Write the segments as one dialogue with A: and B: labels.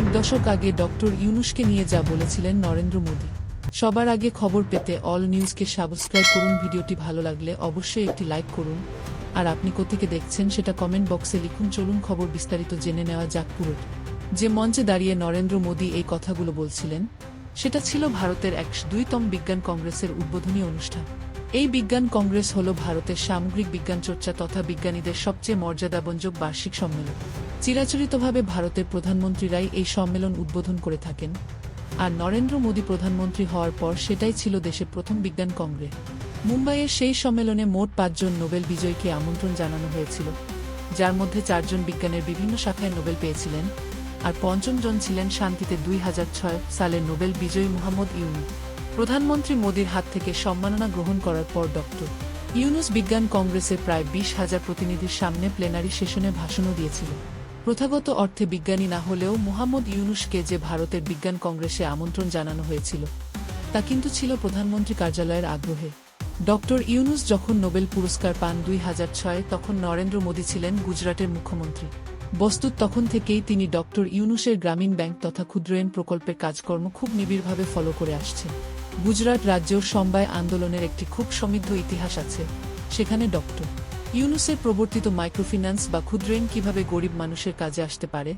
A: এক দশক আগে ডক্টর ইউনুসকে নিয়ে যা বলেছিলেন নরেন্দ্র মোদী। সবার আগে খবর পেতে অল নিউজকে সাবস্ক্রাইব করুন। ভিডিওটি ভালো লাগলে অবশ্যই একটি লাইক করুন। আর আপনি কোথেকে দেখছেন সেটা কমেন্ট বক্সে লিখুন। চলুন খবর বিস্তারিত জেনে নেওয়া যাক পুরোটি যে মঞ্চে দাঁড়িয়ে নরেন্দ্র মোদী এই কথাগুলো বলছিলেন, সেটা ছিল ভারতের এক দুইতম বিজ্ঞান কংগ্রেসের উদ্বোধনী অনুষ্ঠান। এই বিজ্ঞান কংগ্রেস হল ভারতের সামগ্রিক বিজ্ঞান চর্চা তথা বিজ্ঞানীদের সবচেয়ে মর্যাদাবঞ্জক বার্ষিক সম্মেলন। চিরাচরিতভাবে ভারতের প্রধানমন্ত্রীরাই এই সম্মেলন উদ্বোধন করে থাকেন, আর নরেন্দ্র মোদী প্রধানমন্ত্রী হওয়ার পর সেটাই ছিল দেশের প্রথম বিজ্ঞান কংগ্রেস। মুম্বাইয়ের সেই সম্মেলনে মোট পাঁচজন নোবেল বিজয়ীকে আমন্ত্রণ জানানো হয়েছিল, যার মধ্যে চারজন বিজ্ঞানের বিভিন্ন শাখায় নোবেল পেয়েছিলেন, আর পঞ্চম জন ছিলেন শান্তিতে দুই হাজার ছয় সালের নোবেল বিজয়ী মোহাম্মদ ইউনু প্রধানমন্ত্রী মোদীর হাত থেকে সম্মাননা গ্রহণ করার পর ডক্টর ইউনুস বিজ্ঞান কংগ্রেসের প্রায় বিশ হাজার প্রতিনিধির সামনে প্লেনারি সেশনে ভাষণও দিয়েছিল প্রথাগত অর্থে বিজ্ঞানী না হলেও মোহাম্মদ ইউনুসকে যে ভারতের বিজ্ঞান কংগ্রেসে আমন্ত্রণ জানানো হয়েছিল, তা কিন্তু ছিল প্রধানমন্ত্রী কার্যালয়ের আগ্রহে। ডক্টর ইউনুস যখন নোবেল পুরস্কার পান দুই হাজার ছয়, তখন নরেন্দ্র মোদী ছিলেন গুজরাটের মুখ্যমন্ত্রী। বস্তুত তখন থেকেই তিনি ডক্টর ইউনুসের গ্রামীণ ব্যাংক তথা ক্ষুদ্রায়ন প্রকল্পের কাজকর্ম খুব নিবিড়ভাবে ফলো করে আসছেন গুজরাট রাজ্যেও সমবায় আন্দোলনের একটি খুব সমৃদ্ধ ইতিহাস আছে, সেখানে ডক্টর ইউনুসের প্রবর্তিত মাইক্রোফিন্যান্স বা ক্ষুদ্রায়ন কীভাবে গরিব মানুষের কাজে আসতে পারে,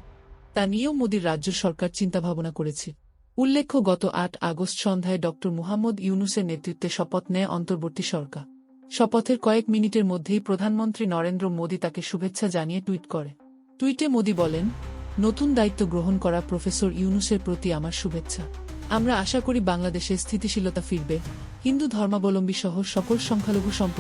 A: তা নিয়েও মোদীর রাজ্য সরকার চিন্তাভাবনা করেছে। উল্লেখ্য, গত আট আগস্ট সন্ধ্যায় ডক্টর মুহাম্মদ ইউনুসের নেতৃত্বে শপথ নেয় অন্তর্বর্তী সরকার। শপথের কয়েক মিনিটের মধ্যেই প্রধানমন্ত্রী নরেন্দ্র মোদী তাকে শুভেচ্ছা জানিয়ে টুইট করে। টুইটে মোদী বলেন, নতুন দায়িত্ব গ্রহণ করা প্রফেসর ইউনুসের প্রতি আমার শুভেচ্ছা। আমরা আশা করি বাংলাদেশে স্থিতিশীলতা ফিরবে। হিন্দু ধর্মাবলম্বী সহ সকল সংখ্যালঘু সম্প